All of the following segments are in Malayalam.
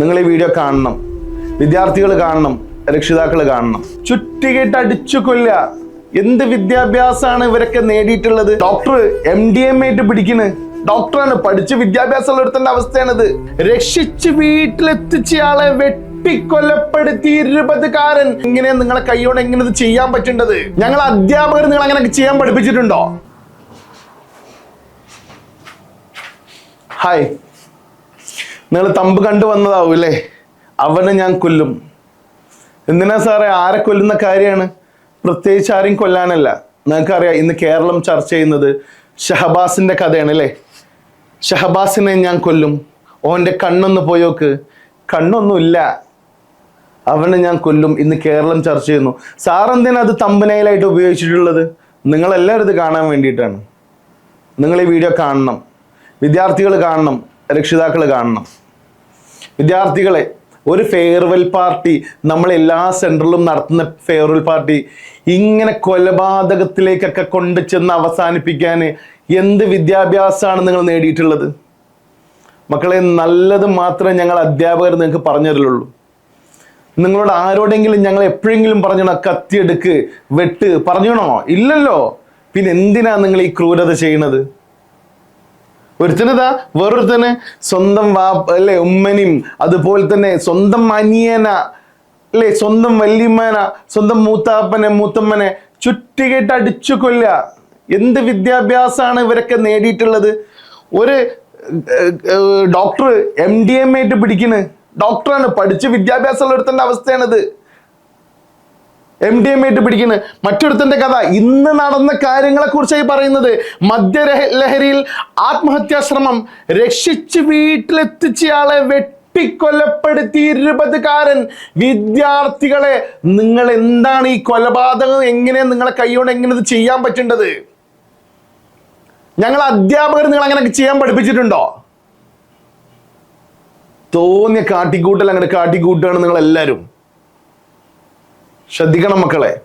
നിങ്ങൾ ഈ വീഡിയോ കാണണം. വിദ്യാർത്ഥികൾ കാണണം രക്ഷിതാക്കൾ കാണണം. ചുറ്റികെട്ട് അടിച്ചു കൊല്ല എന്ത് വിദ്യാഭ്യാസമാണ് ഇവരൊക്കെ നേടിയിട്ടുള്ളത്? ഡോക്ടർ എം ഡി എം ആയിട്ട് പിടിക്കുന്നത് ഡോക്ടറാണ് പഠിച്ച് വിദ്യാഭ്യാസം ഒരുത്തന്റെ അവസ്ഥയാണിത്. രക്ഷിച്ച് വീട്ടിലെത്തിച്ചയാളെ വെട്ടിക്കൊലപ്പെടുത്തി ഇരുപതുകാരൻ. ഇങ്ങനെ നിങ്ങളെ കൈയോടെ എങ്ങനെ ഇത് ചെയ്യാൻ പറ്റേണ്ടത്? ഞങ്ങൾ അധ്യാപകർ നിങ്ങൾ അങ്ങനെ ചെയ്യാൻ പഠിപ്പിച്ചിട്ടുണ്ടോ? ഹായ് നിങ്ങൾ തമ്പ് കണ്ടു വന്നതാവും അല്ലേ? അവനെ ഞാൻ കൊല്ലും. എന്തിനാ സാറേ? ആരെ കൊല്ലുന്ന കാര്യമാണ്? പ്രത്യേകിച്ച് ആരെയും കൊല്ലാനല്ല. നിങ്ങൾക്കറിയാം ഇന്ന് കേരളം ചർച്ച ചെയ്യുന്നത് ഷഹബാസിന്റെ കഥയാണ് അല്ലേ? ഷഹബാസിനെ ഞാൻ കൊല്ലും. ഓന്റെ കണ്ണൊന്ന് പോയോക്ക് കണ്ണൊന്നുമില്ല. അവനെ ഞാൻ കൊല്ലും. ഇന്ന് കേരളം ചർച്ച ചെയ്യുന്നു. സാർ എന്തിനാ അത് തമ്പനയിലായിട്ട് ഉപയോഗിച്ചിട്ടുള്ളത്? നിങ്ങളെല്ലാവരും ഇത് കാണാൻ വേണ്ടിയിട്ടാണ്. നിങ്ങൾ ഈ വീഡിയോ കാണണം. വിദ്യാർത്ഥികൾ കാണണം. രക്ഷിതാക്കൾ കാണണം. വിദ്യാർത്ഥികളെ ഒരു ഫെയർവെൽ പാർട്ടി നമ്മൾ എല്ലാ സെന്ററിലും നടത്തുന്ന ഫെയർവെൽ പാർട്ടി ഇങ്ങനെ കൊലപാതകത്തിലേക്കൊക്കെ കൊണ്ടു ചെന്ന് അവസാനിപ്പിക്കാൻ എന്ത് വിദ്യാഭ്യാസമാണ് നിങ്ങൾ നേടിയിട്ടുള്ളത്? മക്കളെ നല്ലത് മാത്രമേ ഞങ്ങൾ അധ്യാപകർ നിങ്ങൾക്ക് പറഞ്ഞു തരുള്ളൂ നിങ്ങളോട് ആരോടെങ്കിലും ഞങ്ങൾ എപ്പോഴെങ്കിലും പറഞ്ഞണോ കത്തിയെടുക്ക് വെട്ട് പറഞ്ഞണോ? ഇല്ലല്ലോ. പിന്നെ എന്തിനാണ് നിങ്ങൾ ഈ ക്രൂരത ചെയ്യണത് ഒരുത്തനതാ വേറൊരുത്തന് സ്വന്തം വാ അല്ലെ ഉമ്മനും അതുപോലെ തന്നെ സ്വന്തം അനിയന അല്ലെ സ്വന്തം വല്യമ്മന സ്വന്തം മൂത്താപ്പനെ മൂത്തമ്മനെ ചുറ്റികെട്ട് അടിച്ചു കൊല്ല എന്ത് വിദ്യാഭ്യാസമാണ് ഇവരൊക്കെ നേടിയിട്ടുള്ളത്? ഒരു ഡോക്ടർ എം ഡി എം ആയിട്ട് പിടിക്കണ്. ഡോക്ടറാണ് പഠിച്ച് വിദ്യാഭ്യാസമുള്ള ഒരുത്തന്റെ അവസ്ഥയാണിത്. എം ഡി എം ആയിട്ട് പിടിക്കുന്നത് മറ്റൊരുത്തന്റെ കഥ ഇന്ന് നടന്ന കാര്യങ്ങളെ കുറിച്ചായി പറയുന്നത് മദ്യരഹ- ലഹരിയിൽ ആത്മഹത്യാശ്രമം രക്ഷിച്ച് വീട്ടിലെത്തിച്ചയാളെ വെട്ടിക്കൊലപ്പെടുത്തി ഇരുപതുകാരൻ വിദ്യാർത്ഥികളെ. നിങ്ങൾ എന്താണ് ഈ കൊലപാതകം? എങ്ങനെ നിങ്ങളെ കൈകൊണ്ട് എങ്ങനെ ഇത് ചെയ്യാൻ പറ്റേണ്ടത്? ഞങ്ങൾ അധ്യാപകർ നിങ്ങൾ അങ്ങനെ ചെയ്യാൻ പഠിപ്പിച്ചിട്ടുണ്ടോ? തോന്നിയ കാട്ടിക്കൂട്ടൽ അങ്ങനെ നിങ്ങൾ എല്ലാവരും ശ്രദ്ധിക്കണം മക്കളെ.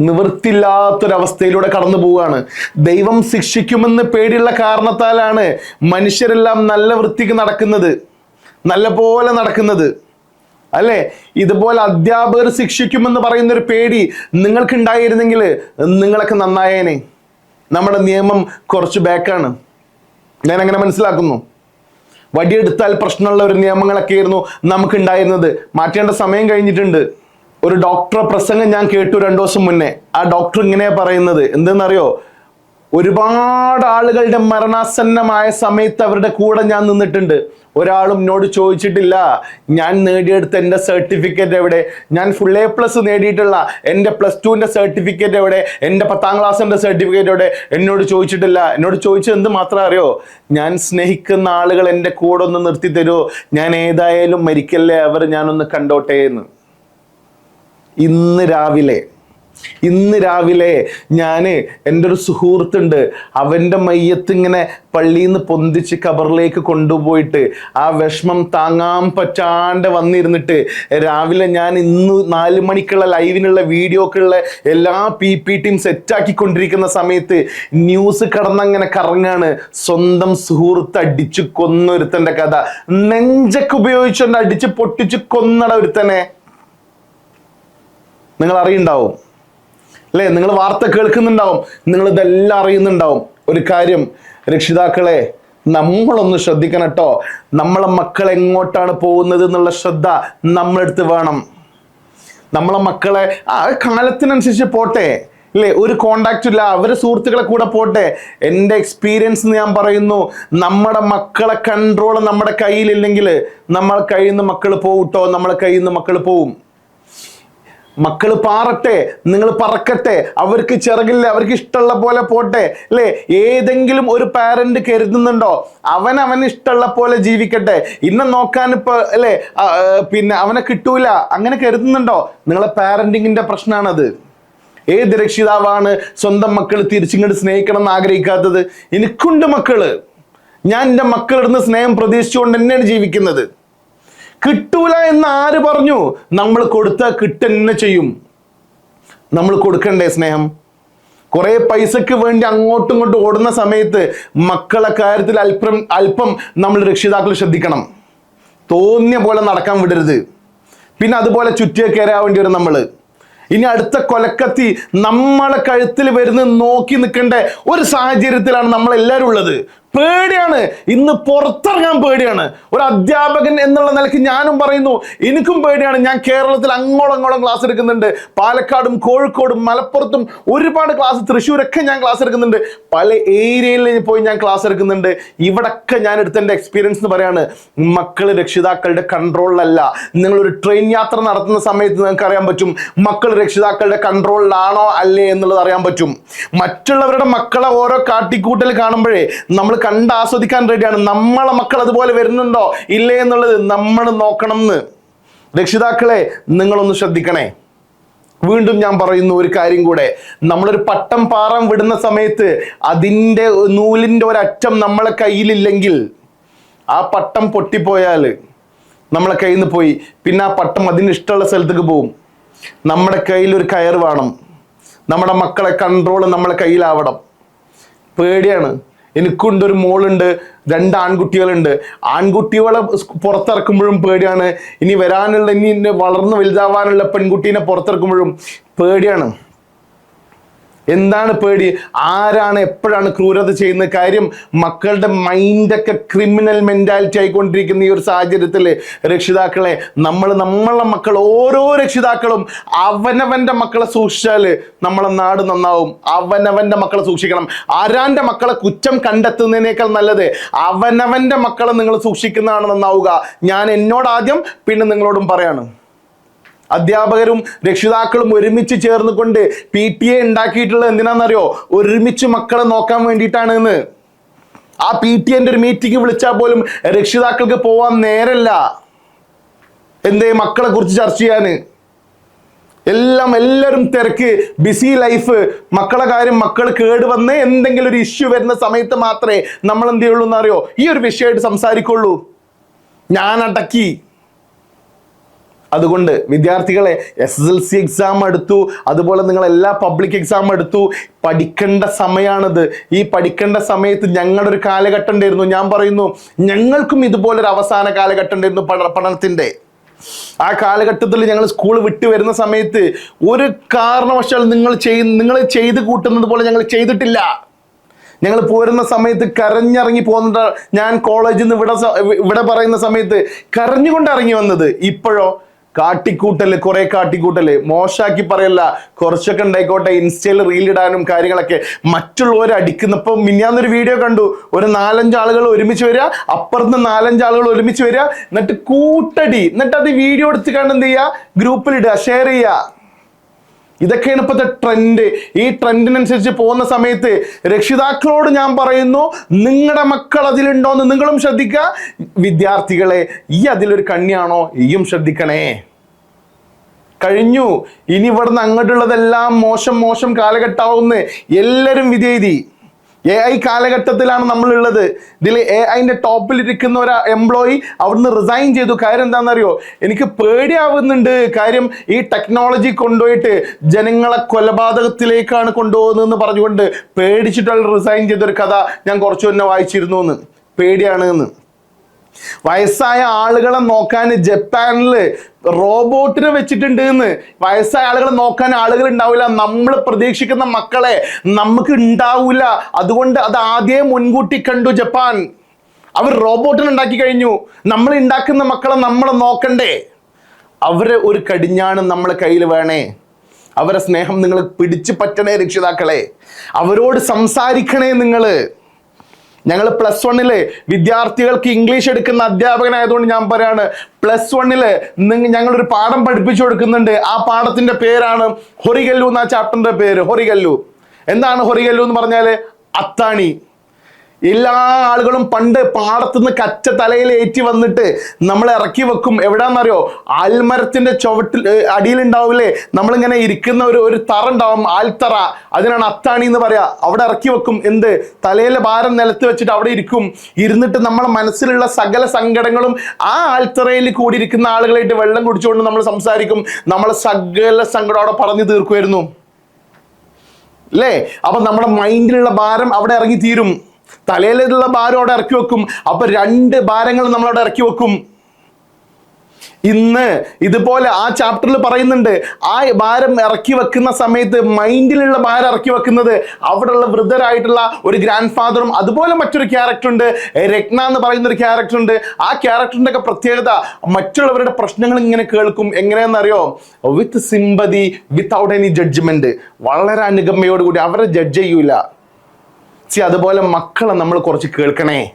നിവൃത്തില്ലാത്തൊരവസ്ഥയിലൂടെ കടന്നു പോവുകയാണ്. ദൈവം ശിക്ഷിക്കുമെന്ന് പേടിയുള്ള കാരണത്താലാണ് മനുഷ്യരെല്ലാം നല്ല വൃത്തിക്ക് നടക്കുന്നത്. നല്ല പോലെ നടക്കുന്നത്. അല്ലേ? ഇതുപോലെ അധ്യാപകർ ശിക്ഷിക്കുമെന്ന് പറയുന്നൊരു പേടി നിങ്ങൾക്ക് ഉണ്ടായിരുന്നെങ്കിൽ നിങ്ങളൊക്കെ നന്നായേനെ. നമ്മുടെ നിയമം കുറച്ച് ബാക്കാണ്. ഞാൻ അങ്ങനെ മനസ്സിലാക്കുന്നു. വടിയെടുത്താൽ പ്രശ്നമുള്ള ഒരു നിയമങ്ങളൊക്കെ ആയിരുന്നു നമുക്ക് ഉണ്ടായിരുന്നത് മാറ്റേണ്ട സമയം കഴിഞ്ഞിട്ടുണ്ട്. ഒരു ഡോക്ടറെ പ്രസംഗം ഞാൻ കേട്ടു രണ്ടു ദിവസം മുന്നേ. ആ ഡോക്ടർ ഇങ്ങനെയാ പറയുന്നത്. എന്തെന്നറിയോ? ഒരുപാട് ആളുകളുടെ മരണാസന്നമായ സമയത്ത് അവരുടെ കൂടെ ഞാൻ നിന്നിട്ടുണ്ട്. ഒരാളും എന്നോട് ചോദിച്ചിട്ടില്ല. ഞാൻ നേടിയെടുത്ത എന്റെ സർട്ടിഫിക്കറ്റ് എവിടെ? ഞാൻ ഫുൾ എ പ്ലസ് നേടിയിട്ടുള്ള എന്റെ പ്ലസ് ടുവിന്റെ സർട്ടിഫിക്കറ്റ് എവിടെ? എന്റെ പത്താം ക്ലാസ്സിന്റെ സർട്ടിഫിക്കറ്റ് എവിടെ? എന്നോട് ചോദിച്ചിട്ടില്ല. എന്നോട് ചോദിച്ചത് എന്ത് മാത്രം അറിയോ? ഞാൻ സ്നേഹിക്കുന്ന ആളുകൾ എന്റെ കൂടെ ഒന്ന് നിർത്തി തരുമോ ഞാൻ ഏതായാലും മരിക്കല്ലേ? അവർ ഞാനൊന്ന് കണ്ടോട്ടേ എന്ന് ഇന്ന് രാവിലെ ഇന്ന് രാവിലെ ഞാൻ എന്റെ ഒരു സുഹൃത്തുണ്ട്. അവന്റെ മയ്യത്ത് ഇങ്ങനെ പള്ളിയിൽ നിന്ന് പൊന്തിച്ച് കബറിലേക്ക് കൊണ്ടുപോയിട്ട് ആ വിഷമം താങ്ങാൻ പറ്റാണ്ട് വന്നിരുന്നിട്ട് രാവിലെ ഞാൻ ഇന്ന് നാല് മണിക്കുള്ള ലൈവിനുള്ള വീഡിയോക്കുള്ള എല്ലാ പി പി ടിയും സെറ്റാക്കിക്കൊണ്ടിരിക്കുന്ന സമയത്ത് ന്യൂസ് കടന്നങ്ങനെ കറങ്ങാണ്. സ്വന്തം സുഹൃത്ത് അടിച്ചു കൊന്നൊരുത്തന്റെ കഥ. നെഞ്ചൊക്കെ ഉപയോഗിച്ചുകൊണ്ട് അടിച്ച് പൊട്ടിച്ച് കൊന്നട ഒരുത്തനെ. നിങ്ങൾ അറിയുണ്ടാവും അല്ലേ? നിങ്ങൾ വാർത്ത കേൾക്കുന്നുണ്ടാവും. നിങ്ങൾ ഇതെല്ലാം അറിയുന്നുണ്ടാവും. ഒരു കാര്യം രക്ഷിതാക്കളെ നമ്മളൊന്ന് ശ്രദ്ധിക്കണം കേട്ടോ. നമ്മളെ മക്കൾ എങ്ങോട്ടാണ് പോകുന്നത് എന്നുള്ള ശ്രദ്ധ നമ്മളെടുത്ത് വേണം. നമ്മളെ മക്കളെ ആ കാലത്തിനനുസരിച്ച് പോട്ടെ. ഇല്ലേ ഒരു കോണ്ടാക്റ്റ് ഇല്ല. അവരെ സുഹൃത്തുക്കളെ കൂടെ പോട്ടെ. എന്റെ എക്സ്പീരിയൻസ് ഞാൻ പറയുന്നു നമ്മുടെ മക്കളെ കൺട്രോൾ നമ്മുടെ കയ്യിലില്ലെങ്കിൽ നമ്മൾ കയ്യിൽ നിന്ന് മക്കൾ കേട്ടോ. നമ്മളെ കയ്യിൽ നിന്ന് മക്കൾ പോവും. മക്കൾ പാറട്ടെ നിങ്ങൾ പറക്കട്ടെ അവർക്ക് ചിറകില്ല അവർക്ക് ഇഷ്ടമുള്ള പോലെ പോട്ടെ അല്ലേ? ഏതെങ്കിലും ഒരു പാരന്റ് കരുതുന്നുണ്ടോ? അവൻ അവന് ഇഷ്ടമുള്ള പോലെ ജീവിക്കട്ടെ. ഇന്ന് നോക്കാൻ ഇപ്പൊ അല്ലേ? പിന്നെ അവനെ കിട്ടൂല. അങ്ങനെ കരുതുന്നുണ്ടോ? നിങ്ങളെ പാരന്റിങ്ങിന്റെ പ്രശ്നമാണത് ഏത് രക്ഷിതാവാണ് സ്വന്തം മക്കൾ തിരിച്ചിങ്ങോട്ട് സ്നേഹിക്കണം എന്ന് ആഗ്രഹിക്കാത്തത്? എനിക്കുണ്ട് മക്കൾ. ഞാൻ എന്റെ മക്കളിടുന്ന സ്നേഹം പ്രതീക്ഷിച്ചുകൊണ്ട് തന്നെയാണ് ജീവിക്കുന്നത്. കിട്ടൂല എന്ന് ആര് പറഞ്ഞു? നമ്മൾ കൊടുത്ത കിട്ടന്നെ ചെയ്യും. നമ്മൾ കൊടുക്കണ്ടേ സ്നേഹം? കുറെ പൈസക്ക് വേണ്ടി അങ്ങോട്ടും ഇങ്ങോട്ടും ഓടുന്ന സമയത്ത് മക്കളെ കാര്യത്തിൽ അല്പം അല്പം നമ്മൾ രക്ഷിതാക്കൾ ശ്രദ്ധിക്കണം. തോന്നിയ പോലെ നടക്കാൻ വിടരുത്. പിന്നെ അതുപോലെ ചുറ്റിയെ കയറാൻ വേണ്ടി വരും നമ്മൾ ഇനി അടുത്ത കൊലക്കത്തി നമ്മളെ കഴുത്തിൽ വരുന്ന നോക്കി നിൽക്കേണ്ട ഒരു സാഹചര്യത്തിലാണ് നമ്മളെല്ലാവരും ഉള്ളത്. പേടിയാണ്. ഇന്ന് പുറത്തിറങ്ങാൻ പേടിയാണ്. ഒരു അധ്യാപകൻ എന്നുള്ള നിലയ്ക്ക് ഞാനും പറയുന്നു എനിക്കും പേടിയാണ്. ഞാൻ കേരളത്തിൽ അങ്ങോളം അങ്ങോളം ക്ലാസ് എടുക്കുന്നുണ്ട്. പാലക്കാടും കോഴിക്കോടും മലപ്പുറത്തും ഒരുപാട് ക്ലാസ് തൃശ്ശൂരൊക്കെ ഞാൻ ക്ലാസ് എടുക്കുന്നുണ്ട്. പല ഏരിയയിൽ പോയി ഞാൻ ക്ലാസ് എടുക്കുന്നുണ്ട്. ഇവിടൊക്കെ ഞാൻ എടുത്ത എന്റെ എക്സ്പീരിയൻസ് എന്ന് പറയാണ് മക്കൾ രക്ഷിതാക്കളുടെ കൺട്രോളിലല്ല നിങ്ങളൊരു ട്രെയിൻ യാത്ര നടത്തുന്ന സമയത്ത് നിങ്ങൾക്ക് അറിയാൻ പറ്റും മക്കൾ രക്ഷിതാക്കളുടെ കൺട്രോളിലാണോ അല്ലേ എന്നുള്ളത് അറിയാൻ പറ്റും. മറ്റുള്ളവരുടെ മക്കളെ ഓരോ കാട്ടിക്കൂട്ടൽ കാണുമ്പോഴേ നമ്മൾ കണ്ട് ആസ്വദിക്കാൻ റെഡിയാണ്. നമ്മളെ മക്കൾ അതുപോലെ വരുന്നുണ്ടോ? ഇല്ലേ എന്നുള്ളത് നമ്മൾ നോക്കണം എന്ന് രക്ഷിതാക്കളെ നിങ്ങളൊന്ന് ശ്രദ്ധിക്കണേ. വീണ്ടും ഞാൻ പറയുന്നു ഒരു കാര്യം കൂടെ. നമ്മളൊരു പട്ടം പാറം വിടുന്ന സമയത്ത് അതിന്റെ നൂലിന്റെ ഒരറ്റം നമ്മളെ കയ്യിലില്ലെങ്കിൽ ആ പട്ടം പൊട്ടിപ്പോയാൽ നമ്മളെ കയ്യിൽ നിന്ന് പോയി. പിന്നെ ആ പട്ടം അതിന് ഇഷ്ടമുള്ള സ്ഥലത്തേക്ക് പോവും. നമ്മുടെ കയ്യിൽ ഒരു കയർ വേണം. നമ്മുടെ മക്കളെ കൺട്രോൾ നമ്മളെ കയ്യിലാവണം. പേടിയാണ്. എനിക്കുണ്ട് ഒരു മോളുണ്ട് രണ്ട് ആൺകുട്ടികളുണ്ട്. ആൺകുട്ടികളെ പുറത്തിറക്കുമ്പോഴും പേടിയാണ്. ഇനി വരാനുള്ള ഇനി വളർന്ന് വലുതാവാനുള്ള പെൺകുട്ടീനെ പുറത്തിറക്കുമ്പോഴും പേടിയാണ്. എന്താണ് പേടി? ആരാണ് എപ്പോഴാണ് ക്രൂരത ചെയ്യുന്ന കാര്യം? മക്കളുടെ മൈൻഡൊക്കെ ക്രിമിനൽ മെന്റാലിറ്റി ആയിക്കൊണ്ടിരിക്കുന്ന ഈ ഒരു സാഹചര്യത്തിൽ രക്ഷിതാക്കളെ നമ്മൾ നമ്മളെ മക്കൾ ഓരോ രക്ഷിതാക്കളും അവനവന്റെ മക്കളെ സൂക്ഷിച്ചാൽ നമ്മളെ നാട് നന്നാവും. അവനവന്റെ മക്കളെ സൂക്ഷിക്കണം. ആരാന്റെ മക്കളെ കുറ്റം കണ്ടെത്തുന്നതിനേക്കാൾ നല്ലത് അവനവന്റെ മക്കളെ നിങ്ങൾ സൂക്ഷിക്കുന്നതാണ് നന്നാവുക. ഞാൻ എന്നോട് ആദ്യം പിന്നെ നിങ്ങളോടും പറയാണ്. അധ്യാപകരും രക്ഷിതാക്കളും ഒരുമിച്ച് ചേർന്നുകൊണ്ട് പി ടി എ ഉണ്ടാക്കിയിട്ടുള്ളത് എന്തിനാണെന്നറിയോ? ഒരുമിച്ച് മക്കളെ നോക്കാൻ വേണ്ടിയിട്ടാണ് എന്ന്. ആ പി ടി എന്റെ ഒരു മീറ്റിംഗ് വിളിച്ചാൽ പോലും രക്ഷിതാക്കൾക്ക് പോവാൻ നേരല്ല. എന്തേ? മക്കളെ കുറിച്ച് ചർച്ച ചെയ്യാന് എല്ലാം എല്ലാവരും തിരക്ക് ബിസി ലൈഫ് മക്കളെ കാര്യം മക്കൾ കേടുവന്ന് എന്തെങ്കിലും ഒരു ഇഷ്യൂ വരുന്ന സമയത്ത് മാത്രമേ നമ്മൾ എന്ത് ചെയ്യുള്ളൂ എന്നറിയോ? ഈ ഒരു വിഷയമായിട്ട് സംസാരിക്കുള്ളൂ. ഞാൻ അടക്കി. അതുകൊണ്ട് വിദ്യാർത്ഥികളെ S S L C exam എടുത്തു അതുപോലെ നിങ്ങൾ എല്ലാ പബ്ലിക് എക്സാം എടുത്തു. പഠിക്കേണ്ട സമയമാണിത് ഈ പഠിക്കേണ്ട സമയത്ത് ഞങ്ങളുടെ ഒരു കാലഘട്ടം ഉണ്ടായിരുന്നു. ഞാൻ പറയുന്നു ഞങ്ങൾക്കും ഇതുപോലൊരു അവസാന കാലഘട്ടം ഉണ്ടായിരുന്നു പഠ പഠനത്തിന്റെ. ആ കാലഘട്ടത്തിൽ ഞങ്ങൾ സ്കൂൾ വിട്ട് വരുന്ന സമയത്ത് ഒരു കാരണവശാൽ നിങ്ങൾ ചെയ് നിങ്ങൾ ചെയ്ത് കൂട്ടുന്നത് പോലെ ഞങ്ങൾ ചെയ്തിട്ടില്ല. ഞങ്ങൾ പോരുന്ന സമയത്ത് കരഞ്ഞിറങ്ങി പോകുന്നുണ്ട് ഞാൻ കോളേജിൽ നിന്ന് ഇവിടെ ഇവിടെ പറയുന്ന സമയത്ത് കരഞ്ഞുകൊണ്ട് ഇറങ്ങി വന്നത്. ഇപ്പോഴോ കാട്ടിക്കൂട്ടൽ കുറെ കാട്ടിക്കൂട്ടൽ. മോശാക്കി പറയല്ല കുറച്ചൊക്കെ ഉണ്ടായിക്കോട്ടെ ഇൻസ്റ്റയിൽ റീൽ ഇടാനും കാര്യങ്ങളൊക്കെ. മറ്റുള്ളവർ അടിക്കുന്നപ്പോൾ മിന്നാന്നൊരു വീഡിയോ കണ്ടു. ഒരു നാലഞ്ച് ആളുകൾ ഒരുമിച്ച് വരിക അപ്പുറത്ത് നാലഞ്ച് ആളുകൾ ഒരുമിച്ച് വരിക. എന്നിട്ട് കൂട്ടടി. എന്നിട്ട് അത് വീഡിയോ എടുത്ത് കണ്ട് എന്ത് ചെയ്യുക? ഗ്രൂപ്പിൽ ഇടുക ഷെയർ ചെയ്യുക. ഇതൊക്കെയാണ് ഇപ്പോഴത്തെ ട്രെൻഡ് ഈ ട്രെൻഡിനനുസരിച്ച് പോകുന്ന സമയത്ത് രക്ഷിതാക്കളോട് ഞാൻ പറയുന്നു നിങ്ങളുടെ മക്കൾ അതിലുണ്ടോന്ന് നിങ്ങളും ശ്രദ്ധിക്കുക വിദ്യാർത്ഥികളെ ഈ അതിലൊരു കണ്ണിയാണോ? ഈയും ശ്രദ്ധിക്കണേ. കഴിഞ്ഞു. ഇനി ഇവിടുന്ന് അങ്ങോട്ടുള്ളതെല്ലാം മോശം മോശം കാലഘട്ടമാവുന്ന എല്ലാവരും വിധേയതി എ ഐ കാലഘട്ടത്തിലാണ് നമ്മളുള്ളത്. ഇതിൽ എ ഐന്റെ ടോപ്പിലിരിക്കുന്ന ഒരു എംപ്ലോയി അവിടുന്ന് റിസൈൻ ചെയ്തു. കാര്യം എന്താണെന്നറിയോ? എനിക്ക് പേടിയാവുന്നുണ്ട്. കാര്യം ഈ ടെക്നോളജി കൊണ്ടുപോയിട്ട് ജനങ്ങളെ കൊലപാതകത്തിലേക്കാണ് കൊണ്ടുപോകുന്നതെന്ന് പറഞ്ഞുകൊണ്ട് പേടിച്ചിട്ടുള്ള റിസൈൻ ചെയ്തൊരു കഥ ഞാൻ കുറച്ചു മുന്നേ വായിച്ചിരുന്നു എന്ന്. പേടിയാണ് എന്ന്. വയസ്സായ ആളുകളെ നോക്കാൻ ജപ്പാനിൽ റോബോട്ടിനെ വെച്ചിട്ടുണ്ട് എന്ന് വയസ്സായ ആളുകളെ നോക്കാൻ ആളുകൾ ഉണ്ടാവില്ല. നമ്മൾ പ്രതീക്ഷിക്കുന്ന മക്കളെ നമുക്ക് ഉണ്ടാവില്ല. അതുകൊണ്ട് അത് ആദ്യം മുൻകൂട്ടി കണ്ടു ജപ്പാൻ. അവർ റോബോട്ടിനെ ഉണ്ടാക്കി കഴിഞ്ഞു. നമ്മൾ ഉണ്ടാക്കുന്ന മക്കളെ നമ്മൾ നോക്കണ്ടേ. അവരെ ഒരു കടിഞ്ഞാണ് നമ്മളെ കയ്യിൽ വേണേ. അവരെ സ്നേഹം നിങ്ങൾ പിടിച്ചു പറ്റണേ രക്ഷിതാക്കളെ. അവരോട് സംസാരിക്കണേ നിങ്ങൾ ഞങ്ങൾ പ്ലസ് വണ്ണിൽ വിദ്യാർത്ഥികൾക്ക് ഇംഗ്ലീഷ് എടുക്കുന്ന അധ്യാപകനായതുകൊണ്ട് ഞാൻ പറയാണ് പ്ലസ് വണ്ണിൽ ഞങ്ങളൊരു പാഠം പഠിപ്പിച്ചു കൊടുക്കുന്നുണ്ട്. ആ പാഠത്തിന്റെ പേരാണ് ഹൊറികല്ലു എന്ന ചാപ്റ്ററിന്റെ പേര് ഹൊറികല്ലു എന്താണ് ഹൊറികല്ലു എന്ന് പറഞ്ഞാൽ അത്താണി. എല്ലാ ആളുകളും പണ്ട് പാടത്തുനിന്ന് കച്ച തലയിൽ ഏറ്റി വന്നിട്ട് നമ്മൾ ഇറക്കി വെക്കും. എവിടാന്നറിയോ? ആൽമരത്തിന്റെ ചുവട്ടിൽ അടിയിലുണ്ടാവില്ലേ? നമ്മളിങ്ങനെ ഇരിക്കുന്ന ഒരു ഒരു തറ ഉണ്ടാവും ആൽത്തറ. അതിനാണ് അത്താണി എന്ന് പറയാ. അവിടെ ഇറക്കി വെക്കും. എന്ത്? തലയിലെ ഭാരം നിലത്ത് വെച്ചിട്ട് അവിടെ ഇരിക്കും. ഇരുന്നിട്ട് നമ്മളെ മനസ്സിലുള്ള സകല സങ്കടങ്ങളും ആ ആൽത്തറയിൽ കൂടിയിരിക്കുന്ന ആളുകളായിട്ട് വെള്ളം കുടിച്ചുകൊണ്ട് നമ്മൾ സംസാരിക്കും. നമ്മളെ സകല സങ്കടം അവിടെ പറഞ്ഞു തീർക്കുമായിരുന്നു. അല്ലേ? അപ്പൊ നമ്മുടെ മൈൻഡിലുള്ള ഭാരം അവിടെ ഇറങ്ങി തീരും. തലയിലുള്ള ഭാരം അവിടെ ഇറക്കി വെക്കും. അപ്പൊ രണ്ട് ഭാരങ്ങൾ നമ്മൾ അവിടെ ഇറക്കി വെക്കും. ഇന്ന് ഇതുപോലെ ആ ചാപ്റ്ററിൽ പറയുന്നുണ്ട് ആ ഭാരം ഇറക്കി വെക്കുന്ന സമയത്ത് മൈൻഡിലുള്ള ഭാരം ഇറക്കി വെക്കുന്നത് അവിടെയുള്ള വൃദ്ധരായിട്ടുള്ള ഒരു ഗ്രാൻഡ് ഫാദറും അതുപോലെ മറ്റൊരു ക്യാരക്ടർ ഉണ്ട്. രത്ന എന്ന് പറയുന്ന ഒരു ക്യാരക്ടർ ഉണ്ട്. ആ ക്യാരക്ടറിന്റെ ഒക്കെ പ്രത്യേകത മറ്റുള്ളവരുടെ പ്രശ്നങ്ങൾ ഇങ്ങനെ കേൾക്കും. എങ്ങനെയാണെന്നറിയോ? With sympathy without any judgment വളരെ അനുഗമയോടുകൂടി അവരെ ജഡ്ജ് ചെയ്യൂല. സി അതുപോലെ മക്കളെ നമ്മൾ കുറച്ച് കേൾക്കണേ.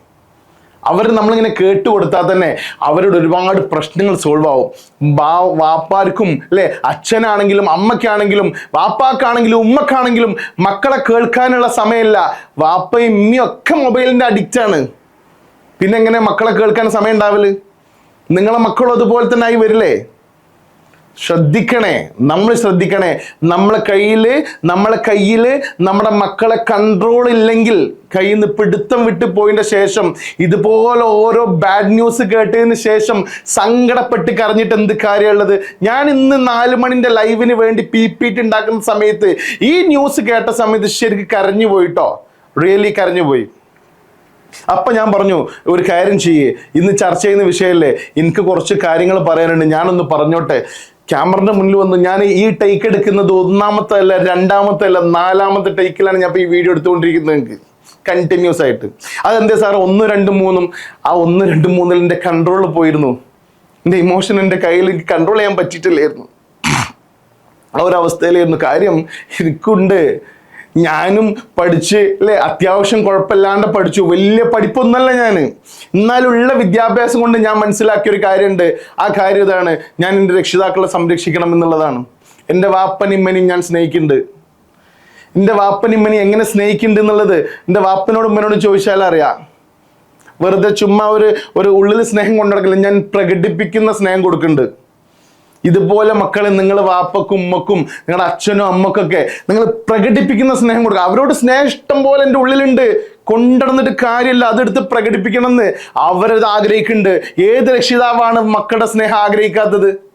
അവർ നമ്മളിങ്ങനെ കേട്ട് കൊടുത്താൽ തന്നെ അവരുടെ ഒരുപാട് പ്രശ്നങ്ങൾ സോൾവ് ആവും. ബാ വാപ്പാർക്കും അല്ലെ? അച്ഛനാണെങ്കിലും അമ്മയ്ക്കാണെങ്കിലും വാപ്പാക്കാണെങ്കിലും ഉമ്മക്കാണെങ്കിലും മക്കളെ കേൾക്കാനുള്ള സമയമില്ല. വാപ്പയും ഉമ്മയും ഒക്കെ മൊബൈലിന്റെ അഡിക്റ്റ് ആണ്. പിന്നെ എങ്ങനെ മക്കളെ കേൾക്കാൻ സമയം ഉണ്ടാവൽ നിങ്ങളെ മക്കളും അതുപോലെ തന്നെ ആയി വരില്ലേ? ശ്രദ്ധിക്കണേ. നമ്മൾ ശ്രദ്ധിക്കണേ. നമ്മളെ കയ്യിൽ നമ്മളെ കയ്യിൽ നമ്മുടെ മക്കളെ കൺട്രോൾ ഇല്ലെങ്കിൽ കയ്യിൽ നിന്ന് പിടുത്തം വിട്ട് പോയതിന്റെ ശേഷം ഇതുപോലെ ഓരോ ബാഡ് ന്യൂസ് കേട്ടതിന് ശേഷം സങ്കടപ്പെട്ട് കരഞ്ഞിട്ട് എന്ത് കാര്യമുള്ളത്? ഞാൻ ഇന്ന് നാല് മണിന്റെ ലൈവിന് വേണ്ടി പി പി ടി ഉണ്ടാക്കുന്ന സമയത്ത് ഈ ന്യൂസ് കേട്ട സമയത്ത് ശരിക്കും കരഞ്ഞു പോയിട്ടോ? റിയലി കരഞ്ഞു പോയി. അപ്പൊ ഞാൻ പറഞ്ഞു ഒരു കാര്യം ചെയ്യേ. ഇന്ന് ചർച്ച ചെയ്യുന്ന വിഷയമല്ലേ എനിക്ക് കുറച്ച് കാര്യങ്ങൾ പറയാനുണ്ട്. ഞാനൊന്ന് പറഞ്ഞോട്ടെ. ക്യാമറന്റെ മുന്നിൽ വന്ന് ഞാൻ ഈ ടേക്ക് എടുക്കുന്നത് ഒന്നാമത്തെ അല്ല രണ്ടാമത്തെ അല്ല നാലാമത്തെ ടേക്കിലാണ് ഞാൻ ഈ വീഡിയോ എടുത്തുകൊണ്ടിരിക്കുന്നത് എനിക്ക് കണ്ടിന്യൂസ് ആയിട്ട്. അതെന്താ സാർ ഒന്ന് രണ്ടും മൂന്നും. ആ ഒന്ന് രണ്ടും മൂന്നിൽ എന്റെ കൺട്രോൾ പോയിരുന്നു. എന്റെ ഇമോഷൻ എന്റെ കയ്യിൽ കൺട്രോൾ ചെയ്യാൻ പറ്റിയിട്ടില്ലായിരുന്നു. ആ ഒരു അവസ്ഥയിലായിരുന്നു. കാര്യം എനിക്കുണ്ട്. ഞാനും പഠിച്ച് അല്ലെ അത്യാവശ്യം കുഴപ്പമില്ലാണ്ട് പഠിച്ചു. വലിയ പഠിപ്പൊന്നല്ല ഞാൻ എന്നാലുള്ള വിദ്യാഭ്യാസം കൊണ്ട് ഞാൻ മനസ്സിലാക്കിയ ഒരു കാര്യമുണ്ട്. ആ കാര്യം ഇതാണ്. ഞാൻ എന്റെ രക്ഷിതാക്കളെ സംരക്ഷിക്കണം എന്നുള്ളതാണ്. എന്റെ വാപ്പനിമ്മനെയും ഞാൻ സ്നേഹിക്കുന്നുണ്ട്. എന്റെ വാപ്പനിമ്മനെ എങ്ങനെ സ്നേഹിക്കുന്നുണ്ട് എന്നുള്ളത് എന്റെ വാപ്പനോട് ഉമ്മനോട് ചോദിച്ചാൽ അറിയാം വെറുതെ ചുമ്മാ ഒരു ഒരു ഉള്ളിൽ സ്നേഹം കൊണ്ടു നടക്കില്ല ഞാൻ പ്രകടിപ്പിക്കുന്ന സ്നേഹം കൊടുക്കുന്നുണ്ട്. ഇതുപോലെ മക്കളെ നിങ്ങൾ വാപ്പക്കും ഉമ്മക്കും നിങ്ങളുടെ അച്ഛനും അമ്മക്കൊക്കെ നിങ്ങൾ പ്രകടിപ്പിക്കുന്ന സ്നേഹം കൊടുക്കുക. അവരോട് സ്നേഹം ഇഷ്ടം പോലെ എന്റെ ഉള്ളിലുണ്ട്. കൊണ്ടുവന്നിട്ട് കാര്യമില്ല അതെടുത്ത് പ്രകടിപ്പിക്കണമെന്ന് അവരത് ആഗ്രഹിക്കുന്നുണ്ട്. ഏത് രക്ഷിതാവാണ് മക്കളുടെ സ്നേഹം ആഗ്രഹിക്കാത്തത്?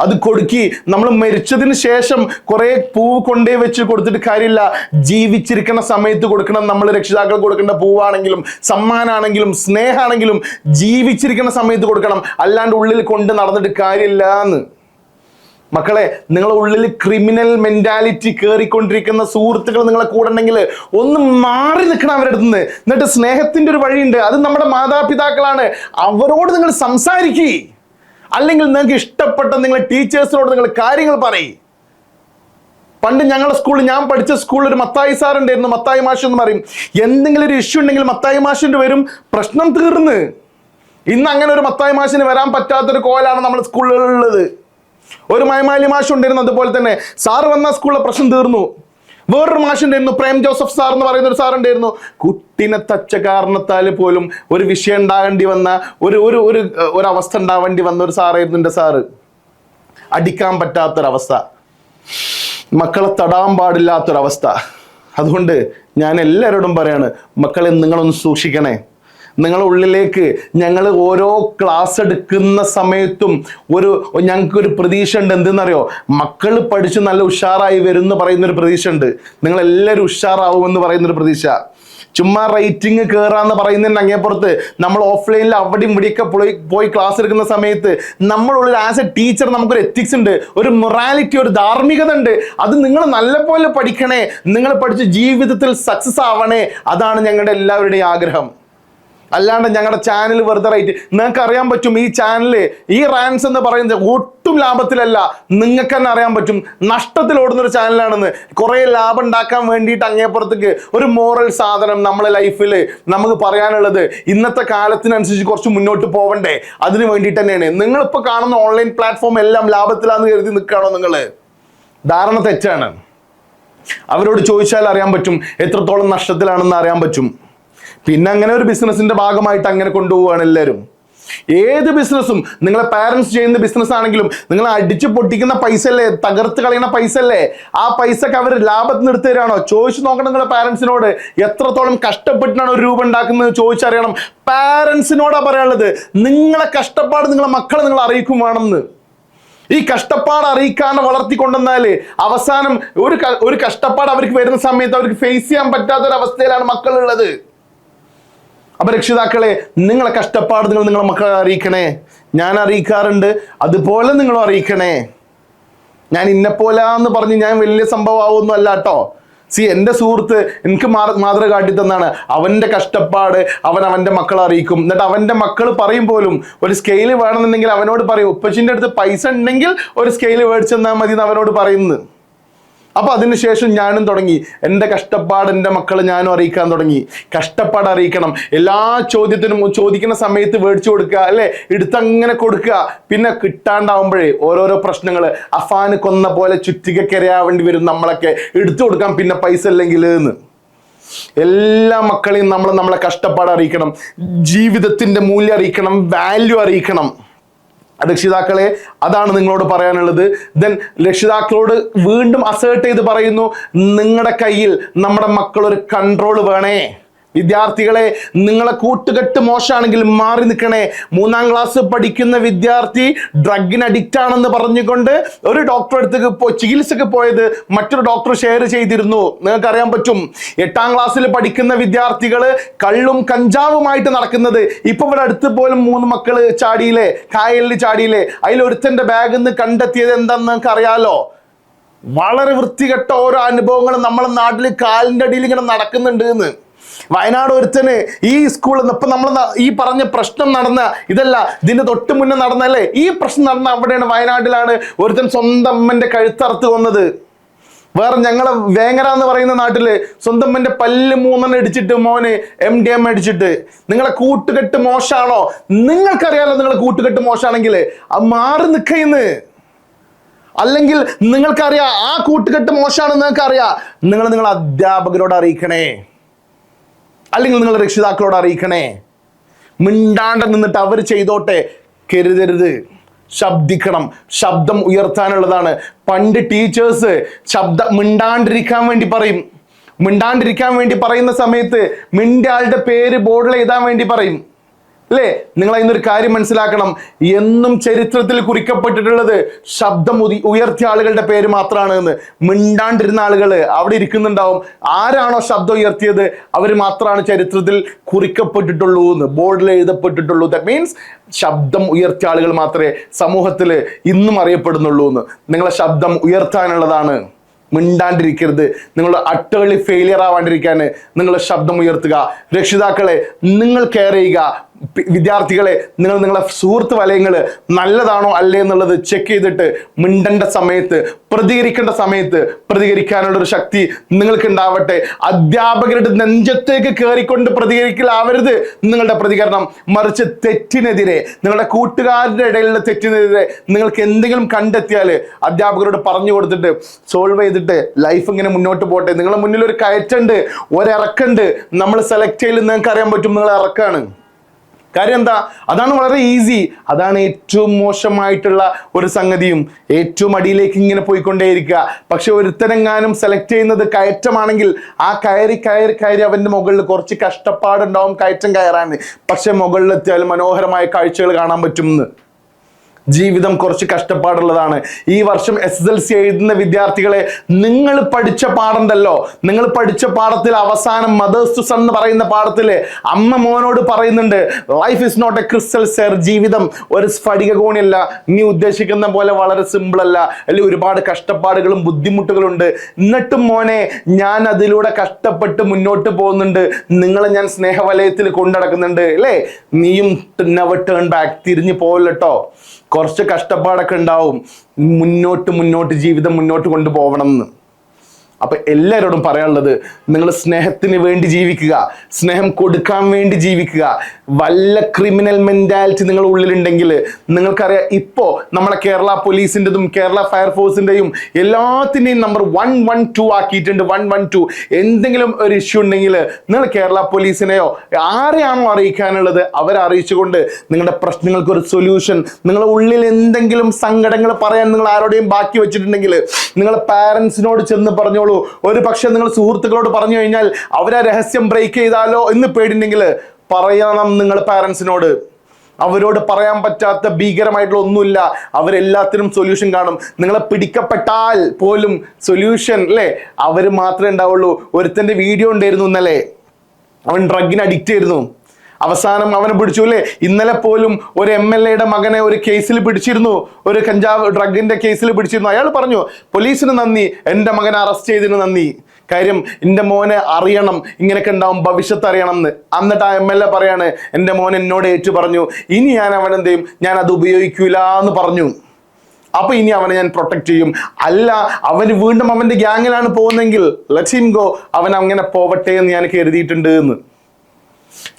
അത് കൊടുക്കി. നമ്മൾ മരിച്ചതിന് ശേഷം കുറെ പൂവ് കൊണ്ടേ വെച്ച് കൊടുത്തിട്ട് കാര്യമില്ല. ജീവിച്ചിരിക്കുന്ന സമയത്ത് കൊടുക്കണം നമ്മൾ രക്ഷിതാക്കൾ കൊടുക്കേണ്ട പൂവാണെങ്കിലും സമ്മാനാണെങ്കിലും സ്നേഹമാണെങ്കിലും ജീവിച്ചിരിക്കുന്ന സമയത്ത് കൊടുക്കണം. അല്ലാണ്ട് ഉള്ളിൽ കൊണ്ട് നടന്നിട്ട് കാര്യമില്ല എന്ന് മക്കളെ നിങ്ങളെ ഉള്ളിൽ ക്രിമിനൽ മെന്റാലിറ്റി കയറിക്കൊണ്ടിരിക്കുന്ന സുഹൃത്തുക്കൾ നിങ്ങളെ കൂടെ ഉണ്ടെങ്കിൽ ഒന്ന് മാറി നിൽക്കണം അവരുടെ അടുത്ത് നിന്ന്. എന്നിട്ട് സ്നേഹത്തിന്റെ ഒരു വഴിയുണ്ട്. അത് നമ്മുടെ മാതാപിതാക്കളാണ്. അവരോട് നിങ്ങൾ സംസാരിക്കേ. അല്ലെങ്കിൽ നിങ്ങൾക്ക് ഇഷ്ടപ്പെട്ട നിങ്ങളെ ടീച്ചേഴ്സിനോട് നിങ്ങൾ കാര്യങ്ങൾ പറയും. പണ്ട് ഞങ്ങളുടെ സ്കൂളിൽ ഞാൻ പഠിച്ച സ്കൂളിൽ ഒരു മത്തായി സാർ ഉണ്ടായിരുന്നു മത്തായി മാഷ് എന്ന് പറയും. എന്തെങ്കിലും ഒരു ഇഷ്യൂ ഉണ്ടെങ്കിൽ മത്തായി മാഷിന്റെ വരും പ്രശ്നം തീർന്ന്. ഇന്ന് അങ്ങനെ ഒരു മത്തായി മാഷിന് വരാൻ പറ്റാത്തൊരു കോലാണ് നമ്മൾ സ്കൂളിലുള്ളത് ഒരു മൈമാലി മാഷ് ഉണ്ടായിരുന്നു അതുപോലെ തന്നെ. സാറ് വന്ന സ്കൂളിലെ പ്രശ്നം തീർന്നു. വേറൊരു മാഷ് ഉണ്ടായിരുന്നു പ്രേം ജോസഫ് സാർ എന്ന് പറയുന്ന ഒരു സാർ ഉണ്ടായിരുന്നു കുട്ടിനെ തച്ച കാരണത്താൽ പോലും ഒരു വിഷയം ഉണ്ടാകേണ്ടി വന്ന ഒരു ഒരു ഒരു ഒരു അവസ്ഥ ഉണ്ടാവേണ്ടി വന്ന ഒരു സാറായിരുന്നു എന്റെ സാറ്. അടിക്കാൻ പറ്റാത്തൊരവസ്ഥ. മക്കളെ തടാൻ പാടില്ലാത്തൊരവസ്ഥ. അതുകൊണ്ട് ഞാൻ എല്ലാവരോടും പറയാണ് മക്കളെ നിങ്ങളൊന്ന് സൂക്ഷിക്കണേ. നിങ്ങളുടെ ഉള്ളിലേക്ക് ഞങ്ങൾ ഓരോ ക്ലാസ് എടുക്കുന്ന സമയത്തും ഒരു ഞങ്ങൾക്കൊരു പ്രതീക്ഷ ഉണ്ട് എന്തെന്നറിയോ? മക്കൾ പഠിച്ച് നല്ല ഉഷാറായി വരും എന്ന് പറയുന്ന ഒരു പ്രതീക്ഷ ഉണ്ട് നിങ്ങളെല്ലാവരും ഉഷാറാവുമെന്ന് പറയുന്നൊരു പ്രതീക്ഷ. ചുമ്മാ റേറ്റിംഗ് കയറാന്ന് പറയുന്നതിന് അങ്ങേപ്പുറത്ത് നമ്മൾ ഓഫ്ലൈനിൽ അവിടെയും ഇവിടെയൊക്കെ പോയി പോയി ക്ലാസ് എടുക്കുന്ന സമയത്ത് നമ്മളുള്ള ആസ് എ ടീച്ചർ നമുക്കൊരു എത്തിക്സ് ഉണ്ട് ഒരു മൊറാലിറ്റി ഒരു ധാർമ്മികത ഉണ്ട്. അത് നിങ്ങൾ നല്ലപോലെ പഠിക്കണേ നിങ്ങൾ പഠിച്ച് ജീവിതത്തിൽ സക്സസ് ആവണേ അതാണ് ഞങ്ങളുടെ എല്ലാവരുടെയും ആഗ്രഹം. അല്ലാണ്ട് ഞങ്ങളുടെ ചാനൽ വെറുതെ റേറ്റ് നിങ്ങൾക്ക് അറിയാൻ പറ്റും ഈ ചാനൽ ഈ റാൻസ് എന്ന് പറയുന്നത് ഒട്ടും ലാഭത്തിലല്ല. നിങ്ങൾക്ക് തന്നെ അറിയാൻ പറ്റും. നഷ്ടത്തിൽ ഓടുന്ന ഒരു ചാനലാണെന്ന് കുറേ ലാഭം ഉണ്ടാക്കാൻ വേണ്ടിയിട്ട് അങ്ങേപ്പുറത്തേക്ക് ഒരു മോറൽ സാധനം നമ്മളെ ലൈഫിൽ നമുക്ക് പറയാനുള്ളത്. ഇന്നത്തെ കാലത്തിനനുസരിച്ച് കുറച്ച് മുന്നോട്ട് പോവണ്ടേ? അതിന് വേണ്ടിയിട്ട് തന്നെയാണ്. നിങ്ങളിപ്പോൾ കാണുന്ന ഓൺലൈൻ പ്ലാറ്റ്ഫോം എല്ലാം ലാഭത്തിലാണെന്ന് കരുതി നിൽക്കുകയാണോ നിങ്ങൾ ധാരണ തെറ്റാണ്. അവരോട് ചോദിച്ചാൽ അറിയാൻ പറ്റും. എത്രത്തോളം നഷ്ടത്തിലാണെന്ന് അറിയാൻ പറ്റും. പിന്നെ അങ്ങനെ ഒരു ബിസിനസിന്റെ ഭാഗമായിട്ട് അങ്ങനെ കൊണ്ടുപോവുകയാണ് എല്ലാവരും. ഏത് ബിസിനസ്സും നിങ്ങളെ പാരന്റ്സ് ചെയ്യുന്ന ബിസിനസ് ആണെങ്കിലും നിങ്ങൾ അടിച്ചു പൊട്ടിക്കുന്ന പൈസ അല്ലേ തകർത്ത് കളയുന്ന പൈസ അല്ലേ ആ പൈസക്ക് അവർ ലാഭത്തിന് എടുത്തു തരാണോ? ചോദിച്ചു നോക്കണം നിങ്ങളുടെ പാരന്റ്സിനോട് എത്രത്തോളം കഷ്ടപ്പെട്ടിട്ടാണ് ഒരു രൂപ ഉണ്ടാക്കുന്നത് ചോദിച്ചറിയണം. പാരന്റ്സിനോടാ പറയാനുള്ളത് നിങ്ങളെ കഷ്ടപ്പാട് നിങ്ങളെ മക്കളെ നിങ്ങൾ അറിയിക്കും വേണമെന്ന്. ഈ കഷ്ടപ്പാട് അറിയിക്കാണ്ട് വളർത്തിക്കൊണ്ടെന്നാൽ അവസാനം ഒരു ഒരു കഷ്ടപ്പാട് അവർക്ക് വരുന്ന സമയത്ത് അവർക്ക് ഫേസ് ചെയ്യാൻ പറ്റാത്ത ഒരു അവസ്ഥയിലാണ് മക്കളുള്ളത്. അപ്പൊ രക്ഷിതാക്കളെ നിങ്ങളെ കഷ്ടപ്പാട് നിങ്ങൾ നിങ്ങളെ മക്കളെ അറിയിക്കണേ. ഞാൻ അറിയിക്കാറുണ്ട്. അതുപോലെ നിങ്ങളും അറിയിക്കണേ. ഞാൻ ഇന്നെ എന്ന് പറഞ്ഞ് ഞാൻ വലിയ സംഭവമാവൊന്നും അല്ല കേട്ടോ. സി എന്റെ സുഹൃത്ത് എനിക്ക് മാതൃ കാട്ടി തന്നാണ്. അവന്റെ കഷ്ടപ്പാട് അവൻ അവന്റെ മക്കളെ അറിയിക്കും. എന്നിട്ട് അവന്റെ മക്കൾ പറയും പോലും ഒരു സ്കെയിൽ വേണമെന്നുണ്ടെങ്കിൽ അവനോട് പറയും. ഉപ്പച്ചിന്റെ അടുത്ത് പൈസ ഉണ്ടെങ്കിൽ ഒരു സ്കെയിൽ മേടിച്ചെന്നാൽ മതി എന്ന് അവനോട് പറയുന്നത്. അപ്പൊ അതിനുശേഷം ഞാനും തുടങ്ങി. എന്റെ കഷ്ടപ്പാട് എന്റെ മക്കളെ ഞാനും അറിയിക്കാൻ തുടങ്ങി. കഷ്ടപ്പാട് അറിയിക്കണം. എല്ലാ ചോദ്യത്തിനും ചോദിക്കുന്ന സമയത്ത് മേടിച്ചു കൊടുക്കുക അല്ലെ? എടുത്തങ്ങനെ കൊടുക്കുക. പിന്നെ കിട്ടാണ്ടാവുമ്പോഴേ ഓരോരോ പ്രശ്നങ്ങൾ. അഫാന് കൊന്ന പോലെ ചുറ്റികക്കരയാവേണ്ടി വരും നമ്മളൊക്കെ. എടുത്തു കൊടുക്കാം പിന്നെ പൈസ ഇല്ലെങ്കിൽ എന്ന് എല്ലാ മക്കളെയും നമ്മൾ നമ്മളെ കഷ്ടപ്പാട് അറിയിക്കണം. ജീവിതത്തിന്റെ മൂല്യം അറിയിക്കണം. വാല്യൂ അറിയിക്കണം. രക്ഷിതാക്കളെ അതാണ് നിങ്ങളോട് പറയാനുള്ളത്. ദെൻ രക്ഷിതാക്കളോട് വീണ്ടും അസേർട്ട് ചെയ്ത് പറയുന്നു നിങ്ങളുടെ കയ്യിൽ നമ്മുടെ മക്കളൊരു കൺട്രോൾ വേണേ. വിദ്യാർത്ഥികളെ നിങ്ങളെ കൂട്ടുകെട്ട് മോശമാണെങ്കിൽ മാറി നിൽക്കണേ. മൂന്നാം ക്ലാസ് പഠിക്കുന്ന വിദ്യാർത്ഥി ഡ്രഗിന് അഡിക്റ്റ് ആണെന്ന് പറഞ്ഞുകൊണ്ട് ഒരു ഡോക്ടറെ അടുത്തേക്ക് പോ ചികിത്സക്ക് പോയത് മറ്റൊരു ഡോക്ടർ ഷെയർ ചെയ്തിരുന്നു. നിങ്ങൾക്ക് അറിയാൻ പറ്റും എട്ടാം ക്ലാസ്സിൽ പഠിക്കുന്ന വിദ്യാർത്ഥികൾ കള്ളും കഞ്ചാവുമായിട്ട് നടക്കുന്നത്. ഇപ്പൊ ഇവിടെ അടുത്ത് പോലും മൂന്ന് മക്കൾ ചാടിയില്ലേ കായലിൽ ചാടിയില്ലേ അതിലൊരുത്തന്റെ ബാഗ് ബാഗിൽ നിന്ന് കണ്ടെത്തിയത് എന്താണെന്ന് നിങ്ങൾക്ക് അറിയാലോ വളരെ വൃത്തികെട്ട ഓരോ അനുഭവങ്ങളും നമ്മളെ നാട്ടിൽ കാലിന്റെ അടിയിൽ ഇങ്ങനെ നടക്കുന്നുണ്ട് എന്ന്. വയനാട് ഒരുത്തന് ഈ സ്കൂളിൽ ഇപ്പൊ നമ്മൾ ഈ പറഞ്ഞ പ്രശ്നം നടന്ന ഇതല്ല ഇതിന്റെ തൊട്ട് മുന്നേ നടന്നല്ലേ? ഈ പ്രശ്നം നടന്ന അവിടെയാണ് വയനാട്ടിലാണ് ഒരുത്തൻ സ്വന്തം അമ്മന്റെ കഴുത്തറുത്ത് കൊന്നത്. വേറെ ഞങ്ങളെ വേങ്ങര എന്ന് പറയുന്ന നാട്ടിൽ സ്വന്തം അമ്മന്റെ പല്ല് മൂന്നെണ്ണം ഇടിച്ചിട്ട് മോന് എം ഡി എം അടിച്ചിട്ട്. നിങ്ങളെ കൂട്ടുകെട്ട് മോശമാണോ നിങ്ങൾക്കറിയാലോ നിങ്ങളെ കൂട്ടുകെട്ട് മോശമാണെങ്കിൽ ആ മാറി നിൽക്കുന്നു അല്ലെങ്കിൽ നിങ്ങൾക്കറിയാം ആ കൂട്ടുകെട്ട് മോശമാണെന്ന് നിങ്ങൾക്കറിയാം. നിങ്ങൾ നിങ്ങളെ അധ്യാപകരോട് അറിയിക്കണേ. അല്ലെങ്കിൽ നിങ്ങൾ രക്ഷിതാക്കളോട് അറിയിക്കണേ. മിണ്ടാണ്ട് നിന്നിട്ട് അവർ ചെയ്തോട്ടെ. കരുതരുത്. ശബ്ദിക്കണം. ശബ്ദം ഉയർത്താനുള്ളതാണ്. പണ്ട് ടീച്ചേഴ്സ് ശബ്ദം മിണ്ടാണ്ടിരിക്കാൻ വേണ്ടി പറയും. മിണ്ടാണ്ടിരിക്കാൻ വേണ്ടി പറയുന്ന സമയത്ത് മിണ്ടാളുടെ പേര് ബോർഡിൽ എഴുതാൻ വേണ്ടി പറയും. അല്ലേ നിങ്ങൾ അതിനൊരു കാര്യം മനസ്സിലാക്കണം. എന്നും ചരിത്രത്തിൽ കുറിക്കപ്പെട്ടിട്ടുള്ളത് ശബ്ദം ഉതി ഉയർത്തിയ ആളുകളുടെ പേര് മാത്രമാണ് എന്ന്. മിണ്ടാണ്ടിരുന്ന ആളുകൾ അവിടെ ഇരിക്കുന്നുണ്ടാവും. ആരാണോ ശബ്ദം ഉയർത്തിയത്? അവർ മാത്രമാണ് ചരിത്രത്തിൽ കുറിക്കപ്പെട്ടിട്ടുള്ളൂ എന്ന്. ബോർഡിൽ എഴുതപ്പെട്ടിട്ടുള്ളൂ. ദാറ്റ് മീൻസ് ശബ്ദം ഉയർത്തിയ ആളുകൾ മാത്രമേ സമൂഹത്തിൽ ഇന്നും അറിയപ്പെടുന്നുള്ളൂ എന്ന്. നിങ്ങളെ ശബ്ദം ഉയർത്താനുള്ളതാണ്. മിണ്ടാണ്ടിരിക്കരുത്. നിങ്ങൾ അട്ടേളി ഫെയിലിയർ ആവാണ്ടിരിക്കാൻ നിങ്ങൾ ശബ്ദം ഉയർത്തുക. രക്ഷിതാക്കളെ നിങ്ങൾ കെയർ ചെയ്യുക. വിദ്യാർത്ഥികളെ നിങ്ങൾ നിങ്ങളുടെ സുഹൃത്ത് വലയങ്ങൾ നല്ലതാണോ അല്ലേ എന്നുള്ളത് ചെക്ക് ചെയ്തിട്ട് മിണ്ടേണ്ട സമയത്ത് പ്രതികരിക്കേണ്ട സമയത്ത് പ്രതികരിക്കാനുള്ള ഒരു ശക്തി നിങ്ങൾക്ക് ഉണ്ടാവട്ടെ അധ്യാപകരുടെ നെഞ്ചത്തേക്ക് കയറിക്കൊണ്ട് പ്രതികരിക്കലാവരുത് നിങ്ങളുടെ പ്രതികരണം. മറിച്ച് തെറ്റിനെതിരെ നിങ്ങളുടെ കൂട്ടുകാരുടെ ഇടയിലുള്ള തെറ്റിനെതിരെ നിങ്ങൾക്ക് എന്തെങ്കിലും കണ്ടെത്തിയാൽ അധ്യാപകരോട് പറഞ്ഞു കൊടുത്തിട്ട് സോൾവ് ചെയ്തിട്ട് ലൈഫ് ഇങ്ങനെ മുന്നോട്ട് പോട്ടെ. നിങ്ങളുടെ മുന്നിൽ ഒരു കയറ്റുണ്ട് ഒരിറക്കുണ്ട് നമ്മൾ സെലക്ട് ചെയ്യൽ നിങ്ങൾക്ക് അറിയാൻ പറ്റും നിങ്ങൾ ഇറക്കാണ്. കാര്യം എന്താ? അതാണ് വളരെ ഈസി അതാണ് ഏറ്റവും മോശമായിട്ടുള്ള ഒരു സംഗതിയും. ഏറ്റവും അടിയിലേക്ക് ഇങ്ങനെ പോയിക്കൊണ്ടേയിരിക്കുക. പക്ഷെ ഒരുത്തനെങ്ങാനും സെലക്ട് ചെയ്യുന്നത് കയറ്റമാണെങ്കിൽ ആ കയറി കയറി കയറി അവന്റെ മുകളിൽ കുറച്ച് കഷ്ടപ്പാടുണ്ടാവും കയറ്റം കയറാൻ. പക്ഷെ മുകളിലെത്തിയാൽ മനോഹരമായ കാഴ്ചകൾ കാണാൻ പറ്റും എന്ന്. ജീവിതം കുറച്ച് കഷ്ടപ്പാടുള്ളതാണ്. ഈ വർഷം എസ് എസ് എൽ സി എഴുതുന്ന വിദ്യാർത്ഥികളെ നിങ്ങൾ പഠിച്ച പാഠമുണ്ടല്ലോ. നിങ്ങൾ പഠിച്ച പാഠത്തിൽ അവസാനം മദേഴ്സ് ടു സൺ എന്ന് പറയുന്ന പാഠത്തിൽ അമ്മ മോനോട് പറയുന്നുണ്ട് life is not a crystal stair ജീവിതം ഒരു സ്ഫടിക കോണിയല്ല. നീ ഉദ്ദേശിക്കുന്ന പോലെ വളരെ സിമ്പിൾ അല്ല. അല്ലെങ്കിൽ ഒരുപാട് കഷ്ടപ്പാടുകളും ബുദ്ധിമുട്ടുകളും ഉണ്ട്. എന്നിട്ടും മോനെ ഞാൻ അതിലൂടെ കഷ്ടപ്പെട്ട് മുന്നോട്ട് പോകുന്നുണ്ട്. നിങ്ങളെ ഞാൻ സ്നേഹവലയത്തിൽ കൊണ്ടടക്കുന്നുണ്ട് അല്ലേ? നീയും നെവർ ടേൺ ബാക്ക് തിരിഞ്ഞു പോകല്ലോ കുറച്ച് കഷ്ടപ്പാടൊക്കെ ഉണ്ടാവും. മുന്നോട്ട് മുന്നോട്ട് ജീവിതം മുന്നോട്ട് കൊണ്ടുപോകണം എന്ന്. അപ്പൊ എല്ലാവരോടും പറയാനുള്ളത് നിങ്ങൾ സ്നേഹത്തിന് വേണ്ടി ജീവിക്കുക സ്നേഹം കൊടുക്കാൻ വേണ്ടി ജീവിക്കുക. വല്ല ക്രിമിനൽ മെന്റാലിറ്റി നിങ്ങളുടെ ഉള്ളിലുണ്ടെങ്കിൽ നിങ്ങൾക്കറിയാം ഇപ്പോ നമ്മളെ കേരള പോലീസിന്റെതും കേരള ഫയർഫോഴ്സിന്റെയും എല്ലാത്തിന്റെയും നമ്പർ വൺ വൺ ടു ആക്കിയിട്ടുണ്ട് വൺ വൺ ടു എന്തെങ്കിലും ഒരു ഇഷ്യൂ ഉണ്ടെങ്കിൽ നിങ്ങൾ കേരള പോലീസിനെയോ ആരെയാണോ അറിയിക്കാനുള്ളത് അവരെ അറിയിച്ചുകൊണ്ട് നിങ്ങളുടെ പ്രശ്നങ്ങൾക്ക് ഒരു സൊല്യൂഷൻ നിങ്ങളുടെ ഉള്ളിൽ എന്തെങ്കിലും സങ്കടങ്ങൾ പറയാൻ നിങ്ങൾ ആരോടെയും ബാക്കി വെച്ചിട്ടുണ്ടെങ്കിൽ നിങ്ങൾ പാരൻസിനോട് ചെന്ന് പറഞ്ഞോളൂ ഒരു പക്ഷെ നിങ്ങൾ സുഹൃത്തുക്കളോട് പറഞ്ഞു കഴിഞ്ഞാൽ അവരെ രഹസ്യം ബ്രേക്ക് ചെയ്താലോ എന്ന് പേടിണ്ടെങ്കിൽ പറയണം നിങ്ങൾ പാരൻസിനോട് അവരോട് പറയാൻ പറ്റാത്ത ഭീകരമായിട്ടുള്ള ഒന്നുമില്ല. അവരെല്ലാത്തിനും സൊല്യൂഷൻ കാണും. നിങ്ങളെ പിടിക്കപ്പെട്ടാൽ പോലും സൊല്യൂഷൻ അല്ലേ? അവർ മാത്രമേ ഉണ്ടാവുള്ളൂ. ഒരുത്തന്റെ വീഡിയോ ഉണ്ടായിരുന്നു ഇന്നലെ. അവൻ ഡ്രഗിന് അഡിക്റ്റ് ആയിരുന്നു. അവസാനം അവനെ പിടിച്ചു അല്ലേ? ഇന്നലെ പോലും ഒരു എം എൽ എയുടെ മകനെ ഒരു കേസിൽ പിടിച്ചിരുന്നു. ഒരു കഞ്ചാവ് ഡ്രഗിന്റെ കേസിൽ പിടിച്ചിരുന്നു. അയാൾ പറഞ്ഞു പോലീസിന് നന്ദി എന്റെ മകനെ അറസ്റ്റ് ചെയ്തതിന് നന്ദി. കാര്യം എന്റെ മോനെ അറിയണം. ഇങ്ങനെയൊക്കെ ഉണ്ടാവും ഭവിഷ്യത്ത് അറിയണം എന്ന് എന്നിട്ട് ആ എം എൽ എ പറയാണ് എന്റെ മോൻ എന്നോട് ഏറ്റു പറഞ്ഞു ഇനി ഞാൻ അവൻ എന്ത് ചെയ്യും? ഞാൻ അത് ഉപയോഗിക്കൂല എന്ന് പറഞ്ഞു. അപ്പൊ ഇനി അവനെ ഞാൻ പ്രൊട്ടക്ട് ചെയ്യും. അല്ല അവന് വീണ്ടും അവന്റെ ഗ്യാങ്ങിലാണ് പോകുന്നതെങ്കിൽ ലക്ഷിൻ ഗോ അവൻ അങ്ങനെ പോവട്ടെ എന്ന് ഞാൻ കരുതിയിട്ടുണ്ട് എന്ന്.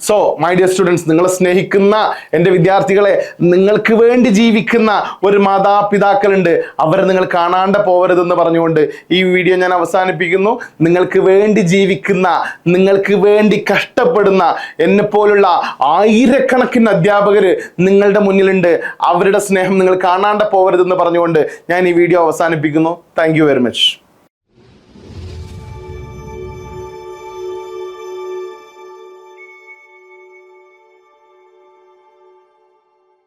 സോ മൈ ഡിയർ സ്റ്റുഡൻസ് നിങ്ങളെ സ്നേഹിക്കുന്ന എന്റെ വിദ്യാർത്ഥികളെ നിങ്ങൾക്ക് വേണ്ടി ജീവിക്കുന്ന ഒരു മാതാപിതാക്കളുണ്ട്. അവരെ നിങ്ങൾ കാണാണ്ട് പോകരുതെന്ന് പറഞ്ഞുകൊണ്ട് ഈ വീഡിയോ ഞാൻ അവസാനിപ്പിക്കുന്നു. നിങ്ങൾക്ക് വേണ്ടി ജീവിക്കുന്ന നിങ്ങൾക്ക് വേണ്ടി കഷ്ടപ്പെടുന്ന എന്നെ പോലുള്ള ആയിരക്കണക്കിന് അധ്യാപകർ നിങ്ങളുടെ മുന്നിലുണ്ട്. അവരുടെ സ്നേഹം നിങ്ങൾ കാണാണ്ട് പോകരുതെന്ന് പറഞ്ഞുകൊണ്ട് ഞാൻ ഈ വീഡിയോ അവസാനിപ്പിക്കുന്നു. Thank very much